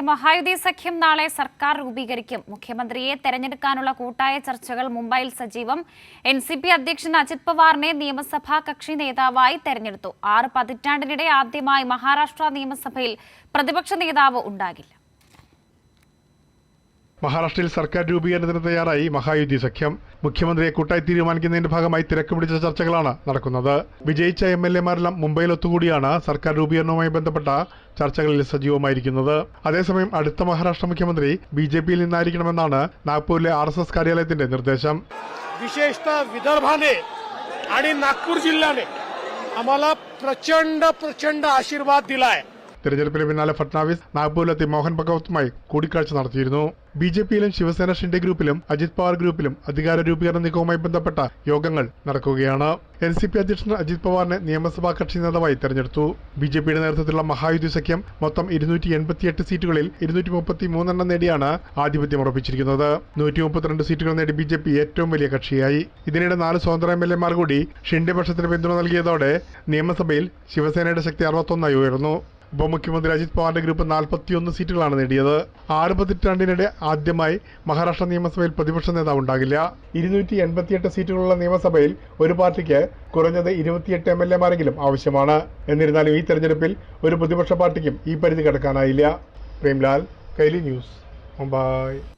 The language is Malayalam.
മഹായുതി സഖ്യം നാളെ സർക്കാർ രൂപീകരിക്കും. മുഖ്യമന്ത്രിയെ തെരഞ്ഞെടുക്കാനുള്ള കൂട്ടായ ചർച്ചകൾ മുംബൈയിൽ സജീവം. എൻ സി പി അധ്യക്ഷൻ അജിത് പവാറിനെ നിയമസഭാ കക്ഷി നേതാവായി തെരഞ്ഞെടുത്തു. ആറ് പതിറ്റാണ്ടിനിടെ ആദ്യമായി മഹാരാഷ്ട്ര നിയമസഭയിൽ പ്രതിപക്ഷ നേതാവ് ഉണ്ടാകില്ല. മഹാരാഷ്ട്രയിൽ സർക്കാർ രൂപീകരണത്തിന് തയ്യാറായി മഹായുതി സഖ്യം മുഖ്യമന്ത്രിയെ കൂട്ടായി തീരുമാനിക്കുന്നതിന്റെ ഭാഗമായി തിരക്ക് പിടിച്ച ചർച്ചകളാണ് നടക്കുന്നത് വിജയിച്ച എം എൽ എമാരെല്ലാം മുംബൈയിൽ ഒത്തുകൂടിയാണ് സർക്കാർ രൂപീകരണവുമായി ബന്ധപ്പെട്ട ചർച്ചകളിൽ സജീവമായിരിക്കുന്നത് അതേസമയം അടുത്ത മഹാരാഷ്ട്ര മുഖ്യമന്ത്രി ബി ജെ പിയിൽ നിന്നായിരിക്കണമെന്നാണ് നാഗ്പൂരിലെ ആർ എസ് എസ് കാര്യാലയത്തിന്റെ നിർദ്ദേശം विशेषतः विदर्भाने आणि नागपूर जिल्ह्याने आम्हाला प्रचंड प्रचंड आशीर्वाद दिलाय തെരഞ്ഞെടുപ്പിന് പിന്നാലെ ഫട്നാവിസ് നാഗ്പൂരിലെത്തി മോഹൻ ഭഗവത്തുമായി കൂടിക്കാഴ്ച നടത്തിയിരുന്നു. ബി ജെ പിയിലും ശിവസേന ഷിൻഡെ ഗ്രൂപ്പിലും അജിത് പവാർ ഗ്രൂപ്പിലും അധികാര രൂപീകരണ നീക്കവുമായി ബന്ധപ്പെട്ട യോഗങ്ങൾ നടക്കുകയാണ്. എൻ സി പി അധ്യക്ഷൻ അജിത് പവാറിനെ നിയമസഭാ കക്ഷി നേതാവായി തെരഞ്ഞെടുത്തു. ബി ജെ പിയുടെ നേതൃത്വത്തിലുള്ള മഹായുതി സഖ്യം മൊത്തം ഇരുന്നൂറ്റി എൺപത്തിയെട്ട് സീറ്റുകളിൽ ഇരുന്നൂറ്റി മുപ്പത്തി മൂന്നെണ്ണം നേടിയാണ് ആധിപത്യം ഉറപ്പിച്ചിരിക്കുന്നത്. നൂറ്റി മുപ്പത്തിരണ്ട് സീറ്റുകൾ നേടി ബി ജെ പി ഏറ്റവും വലിയ കക്ഷിയായി. ഇതിനിടെ നാല് സ്വതന്ത്ര എം എൽ എമാർ കൂടി ഷിൻഡെ പക്ഷത്തിന് പിന്തുണ നൽകിയതോടെ നിയമസഭയിൽ ശിവസേനയുടെ ശക്തി അറുപത്തൊന്നായി ഉയർന്നു. ഉപമുഖ്യമന്ത്രി അജിത് പവാറിന്റെ ഗ്രൂപ്പ് നാൽപ്പത്തിയൊന്ന് സീറ്റുകളാണ് നേടിയത്. ആറ് പതിറ്റാണ്ടിനിടെ ആദ്യമായി മഹാരാഷ്ട്ര നിയമസഭയിൽ പ്രതിപക്ഷ നേതാവ് ഉണ്ടാകില്ല. ഇരുന്നൂറ്റി എൺപത്തിയെട്ട് സീറ്റുകളുള്ള നിയമസഭയിൽ ഒരു പാർട്ടിക്ക് കുറഞ്ഞത് ഇരുപത്തിയെട്ട് എം എൽ എമാരെങ്കിലും ആവശ്യമാണ്. എന്നിരുന്നാലും ഈ തെരഞ്ഞെടുപ്പിൽ ഒരു പ്രതിപക്ഷ പാർട്ടിക്കും ഈ പരിധി കടക്കാനായില്ല. പ്രേംലാൽ കൈലി ന്യൂസ് മുംബൈ.